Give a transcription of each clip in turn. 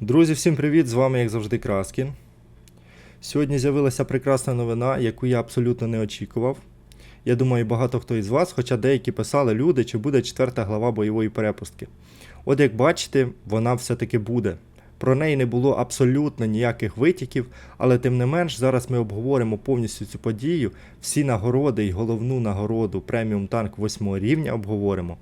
Друзі, всім привіт! З вами, як завжди, Краскін. Сьогодні з'явилася прекрасна новина, яку я абсолютно не очікував. Я думаю, багато хто із вас, хоча деякі писали люди, чи буде четверта глава бойової перепустки. От як бачите, вона все-таки буде. Про неї не було абсолютно ніяких витіків, але тим не менш, зараз ми обговоримо повністю цю подію, всі нагороди і головну нагороду преміум танк 8 рівня обговоримо.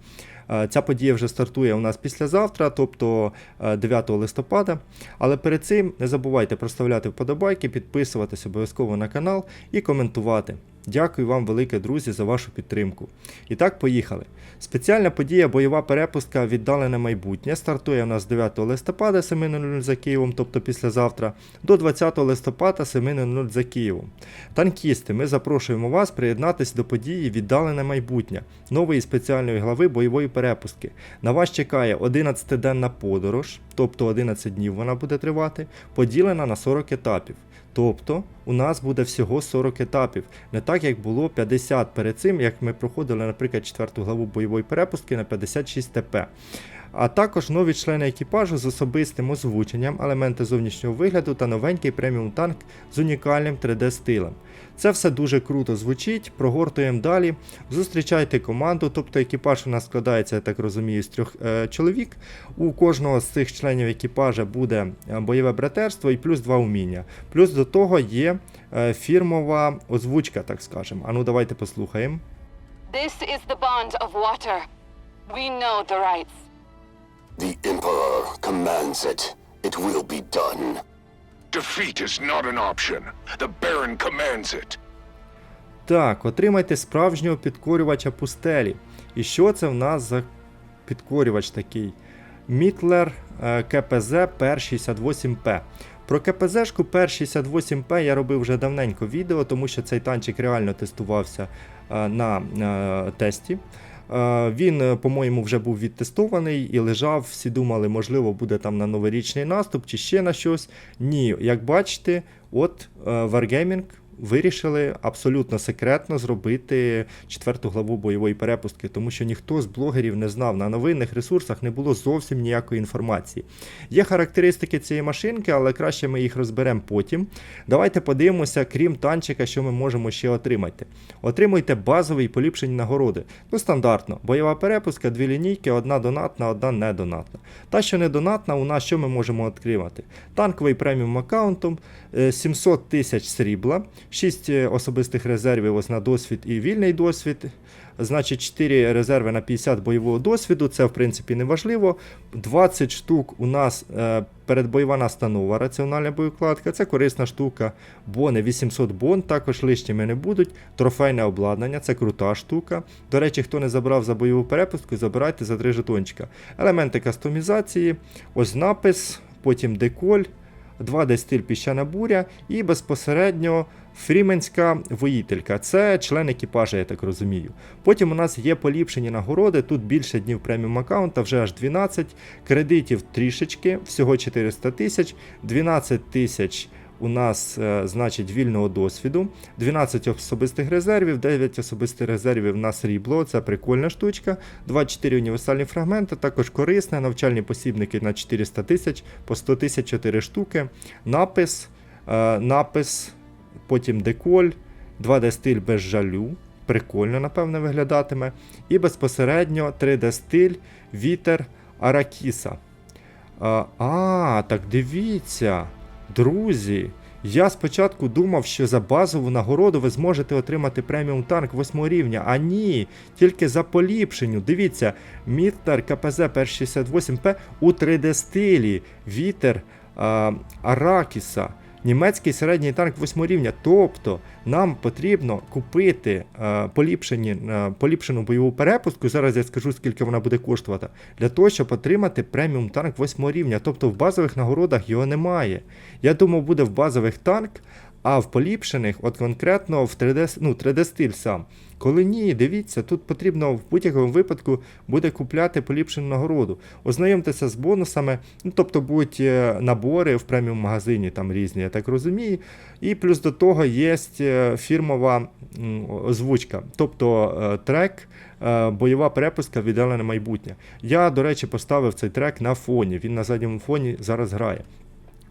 Е, Ця подія вже стартує у нас післязавтра, тобто е, 9 листопада. Але перед цим не забувайте проставляти вподобайки, підписуватись обов'язково на канал і коментувати. Дякую вам, велике друзі, за вашу підтримку. І так, поїхали. Спеціальна подія бойова перепустка віддалене майбутнє стартує у нас 9 листопада 7.00 за Києвом, тобто післязавтра, до 20 листопада 7.00 за Києвом. Танкісти, ми запрошуємо вас приєднатися до події Віддалене майбутнє нової спеціальної глави бойової перепустки. На вас чекає 11-денна подорож, тобто 11 днів вона буде тривати, поділена на 40 етапів. Тобто у нас буде всього 40 етапів, не так як було 50 перед цим, як ми проходили, наприклад, 4 главу бойової перепустки на 56 ТП. А також нові члени екіпажу з особистим озвученням, елементи зовнішнього вигляду та новенький преміум танк з унікальним 3D-стилем. Це все дуже круто звучить, прогортуємо далі. Зустрічайте команду, тобто екіпаж у нас складається, я так розумію, з трьох е, чоловік. У кожного з цих членів екіпажа буде е, бойове братерство і плюс два уміння. Плюс до того є е, фірмова озвучка, так скажемо. А ну давайте послухаємо. This is the bond of water. We know the rights. The Emperor commands it. It will be done. Defeat is not an option. The Baron commands it. Так, отримайте справжнього підкорювача пустелі. І що це в нас за підкорювач такий? Мітлер е, КПЗ Per68P. Про КПЗшку Per68P я робив вже давненько відео, тому що цей танчик реально тестувався е, на е, тесті. Е, Він, е, по-моєму, вже був відтестований і лежав. Всі думали, можливо, буде там на новорічний наступ чи ще на щось. Ні, як бачите, от е, Wargaming вирішили абсолютно секретно зробити четверту главу бойової перепустки, тому що ніхто з блогерів не знав. На новинних ресурсах не було зовсім ніякої інформації. Є характеристики цієї машинки, але краще ми їх розберемо потім. Давайте подивимося, крім танчика, що ми можемо ще отримати. Отримуйте базові поліпшені нагороди. Ну, стандартно. Бойова перепустка, дві лінійки, одна донатна, одна недонатна. Та, що не донатна, у нас що ми можемо отримати? Танковий преміум аккаунтом, е, 700 тисяч срібла, 6 особистих резервів ось на досвід і вільний досвід. Значить, 4 резерви на 50 бойового досвіду, це в принципі не важливо. 20 штук у нас е, передбойова настанова, раціональна боєкладка, це корисна штука. Бони 800 бон, також лишніми не будуть. Трофейне обладнання, це крута штука. До речі, хто не забрав за бойову перепустку, забирайте за 3 жетончика. Елементи кастомізації, ось напис, потім деколь. 2D стиль піщана буря і безпосередньо фріменська воїтелька. Це член екіпажа, я так розумію. Потім у нас є поліпшені нагороди. Тут більше днів преміум аккаунта, вже аж 12. Кредитів трішечки, всього 400 тисяч, 12 тисяч. У нас, е, значить, вільного досвіду, 12 особистих резервів, 9 особистих резервів на срібло, це прикольна штучка, 24 універсальні фрагменти, також корисне, навчальні посібники на 400 тисяч, по 100 тисяч 4 штуки, напис, е, напис, потім деколь, 2D стиль без жалю, прикольно, напевно, виглядатиме, і безпосередньо 3D стиль, вітер Аракіса. А, а, так дивіться. Друзі, я спочатку думав, що за базову нагороду ви зможете отримати преміум танк 8 рівня. А ні, тільки за поліпшенню. Дивіться, Міттер КПЗ Per68P у 3D стилі, вітер а, Аракіса. Німецький середній танк 8 рівня. Тобто нам потрібно купити е, поліпшені, е, поліпшену бойову перепустку. Зараз я скажу, скільки вона буде коштувати, для того, щоб отримати преміум танк 8 рівня. Тобто в базових нагородах його немає. Я думав, буде в базових танк, А в поліпшених, от конкретно в 3D, ну, 3D стиль сам. Коли ні, дивіться, тут потрібно в будь-якому випадку буде купляти поліпшену нагороду. Ознайомтеся з бонусами, ну тобто будуть е, набори в преміум магазині там різні, я так розумію. І плюс до того є е, фірмова озвучка, тобто е, трек. Бойова перепустка віддалене майбутнє. Я, до речі, поставив цей трек на фоні. Він на задньому фоні зараз грає.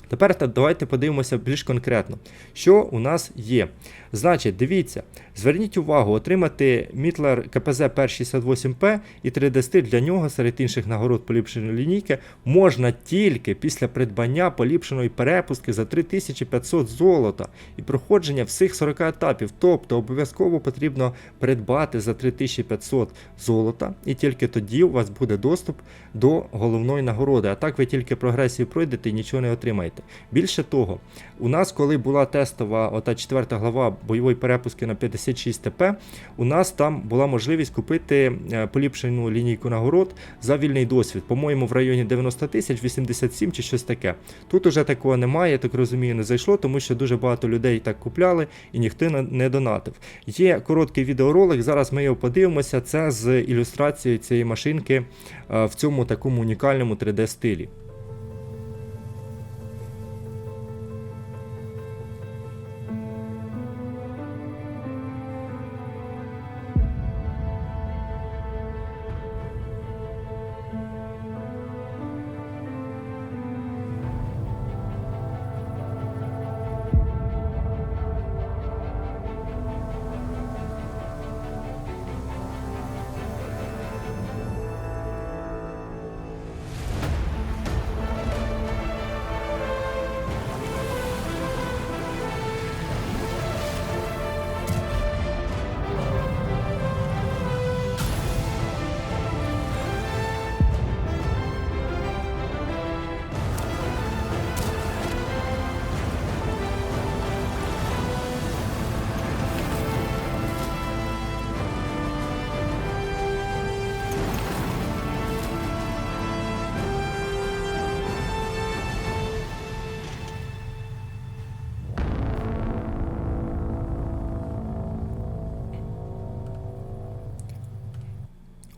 Тепер давайте подивимося більш конкретно, що у нас є. Значить, дивіться, зверніть увагу, отримати Мітлер КПЗ P68P і 3D стиль для нього серед інших нагород поліпшеної лінійки можна тільки після придбання поліпшеної перепустки за 3500 золота і проходження всіх 40 етапів. Тобто обов'язково потрібно придбати за 3500 золота, і тільки тоді у вас буде доступ до головної нагороди. А так ви тільки прогресію пройдете і нічого не отримаєте. Більше того, у нас, коли була тестова ота четверта глава бойової перепуски на 56 ТП, у нас там була можливість купити е, поліпшену лінійку нагород за вільний досвід. По-моєму, в районі 90 тисяч, 87 чи щось таке. Тут уже такого немає, я так розумію, не зайшло, тому що дуже багато людей так купляли і ніхто не- донатив. Є короткий відеоролик, зараз ми його подивимося. Це з ілюстрацією цієї машинки е, в цьому такому унікальному 3D стилі.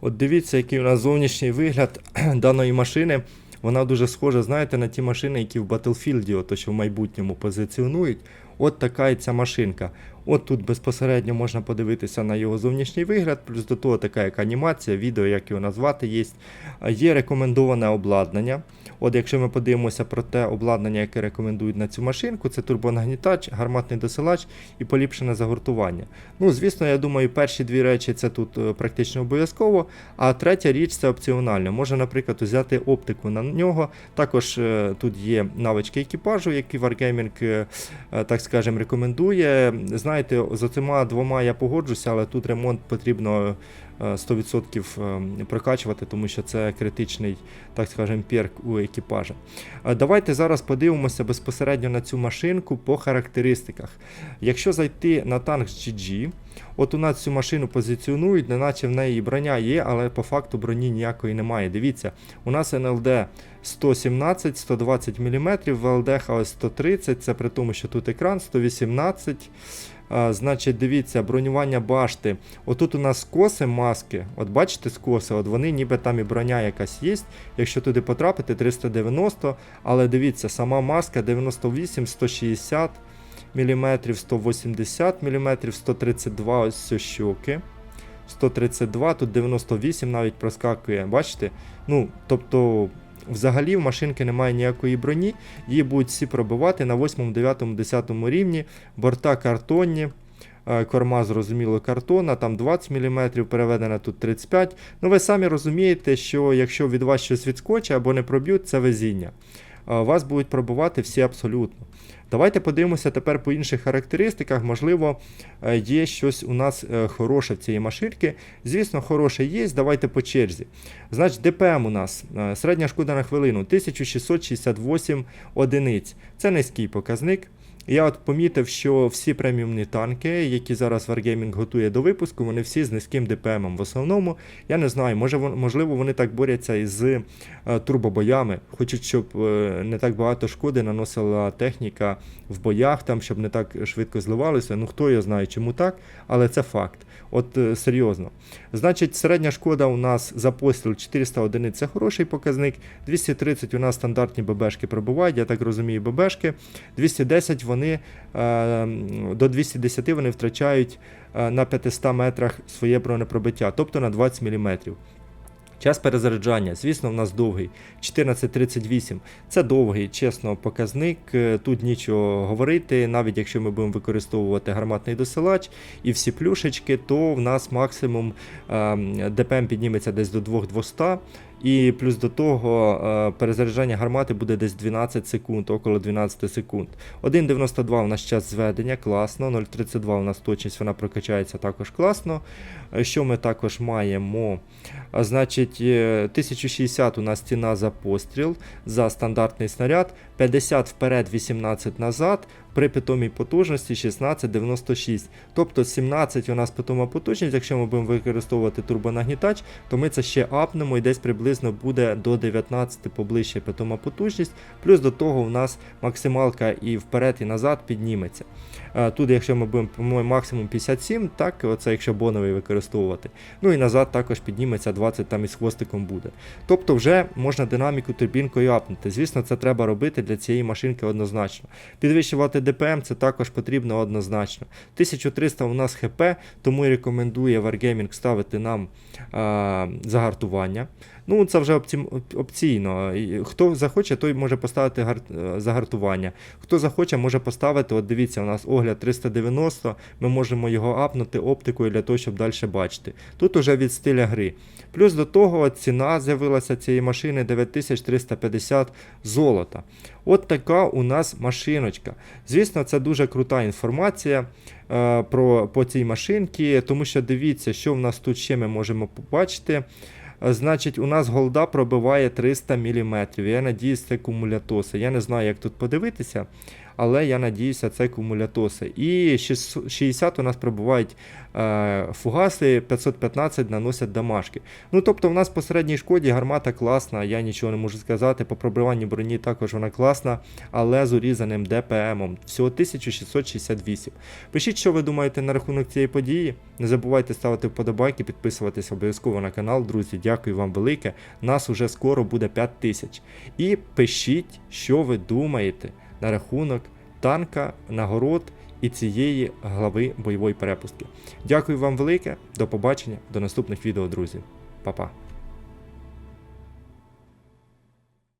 От дивіться, який у нас зовнішній вигляд даної машини. Вона дуже схожа, знаєте, на ті машини, які в Battlefield, то що в майбутньому позиціонують. От така і ця машинка. От тут безпосередньо можна подивитися на його зовнішній вигляд, плюс до того така як анімація, відео, як його назвати, є. Є рекомендоване обладнання. От якщо ми подивимося про те обладнання, яке рекомендують на цю машинку, це турбонагнітач, гарматний досилач і поліпшене загортування. Ну, звісно, я думаю, перші дві речі це тут е, практично обов'язково, а третя річ це опціонально. Можна, наприклад, взяти оптику на нього. Також е, тут є навички екіпажу, які Wargaming, е, так скажемо, рекомендує. Знаєте, з цими двома я погоджуся, але тут ремонт потрібно 100% е, прокачувати, тому що це критичний, так скажемо, перк у екіпажа. Е, Давайте зараз подивимося безпосередньо на цю машинку по характеристиках. Якщо зайти на танк GG, от у нас цю машину позиціонують, неначе в неї броня є, але по факту броні ніякої немає. Дивіться, у нас НЛД 117, 120 мм, ВЛДХ ось 130, це при тому, що тут екран 118. А, значить, дивіться, бронювання башти. Отут у нас скоси маски. От бачите скоси, от вони ніби там і броня якась є. Якщо туди потрапити, 390. Але дивіться, сама маска 98, 160 мм, 180 мм, 132 ось щоки. 132, тут 98 навіть проскакує. Бачите? Ну, тобто, взагалі в машинки немає ніякої броні, її будуть всі пробивати на 8, 9, 10 рівні, борта картонні. Е, Корма, зрозуміло, картона, там 20 мм, переведена тут 35 Ну, ви самі розумієте, що якщо від вас щось відскочить або не проб'ють, це везіння. Е, Вас будуть пробувати всі абсолютно. Давайте подивимося тепер по інших характеристиках. Можливо, е, є щось у нас хороше в цієї машинки. Звісно, хороше є. Давайте по черзі. Значить, ДПМ у нас середня шкода на хвилину 1668 одиниць. Це низький показник. Я от помітив, що всі преміумні танки, які зараз Wargaming готує до випуску, вони всі з низьким ДПМом. В основному, я не знаю, може, можливо, вони так борються із е, турбобоями. Хочуть, щоб е, не так багато шкоди наносила техніка в боях, там, щоб не так швидко зливалися. Ну хто його знає, чому так, але це факт. От е, серйозно. Значить, середня шкода у нас за постріл 400 одиниць це хороший показник. 230 у нас стандартні ББшки пробувають, я так розумію, ББшки. 210 вони е, до 210 вони втрачають е, на 500 метрах своє бронепробиття, тобто на 20 мм. Час перезаряджання, звісно, в нас довгий 14.38. Це довгий, чесно, показник. е, Тут нічого говорити. Навіть якщо ми будемо використовувати гарматний досилач і всі плюшечки, то в нас максимум ем, ДПМ підніметься десь до 2200. І плюс до того е, перезаряджання гармати буде десь 12 секунд, около 12 секунд. 1.92 у нас час зведення, класно. 0.32 у нас точність вона прокачається також класно. Е, Що ми також маємо? Значить, е, 1060 у нас ціна за постріл за стандартний снаряд, 50 вперед, 18 назад. При питомій потужності 1696. Тобто 17 у нас питома потужність, якщо ми будемо використовувати турбонагнітач, то ми це ще апнемо і десь приблизно буде до 19 поближче питома потужність. Плюс до того у нас максималка і вперед, і назад підніметься. Тут, якщо ми будемо по-моєму, максимум 57, так, оце якщо боновий використовувати. Ну і назад також підніметься 20 там із хвостиком буде. Тобто вже можна динаміку турбінкою апнути. Звісно, це треба робити для цієї машинки однозначно. Підвищувати ДПМ це також потрібно однозначно. 1300 у нас ХП, тому і рекомендує Wargaming ставити нам а, загартування. Ну, це вже опці- опційно. Хто захоче, той може поставити е, загартування. Хто захоче, може поставити. От дивіться, у нас огляд 390, ми можемо його апнути оптикою для того, щоб далі бачити. Тут уже від стиля гри. Плюс до того ціна з'явилася цієї машини 9350 золота. От така у нас машиночка. Звісно, це дуже крута інформація е, про, по цій машинці, тому що дивіться, що в нас тут ще ми можемо побачити. Е, Значить, у нас голда пробиває 300 мм. Я надіюсь, це кумулятоси. Я не знаю, як тут подивитися, але я надіюся, це кумулятоси. І 60 у нас пробувають е, фугаси, 515 наносять дамашки. Ну, тобто, в нас по середній шкоді гармата класна, я нічого не можу сказати. По пробиванню броні також вона класна, але з урізаним ДПМом. Всього 1668. Пишіть, що ви думаєте на рахунок цієї події. Не забувайте ставити вподобайки, підписуватись обов'язково на канал, друзі. Дякую вам велике. Нас уже скоро буде 5 тисяч. І пишіть, що ви думаєте на рахунок танка, нагород і цієї глави бойової перепустки. Дякую вам велике, до побачення, до наступних відео, друзі. Па-па.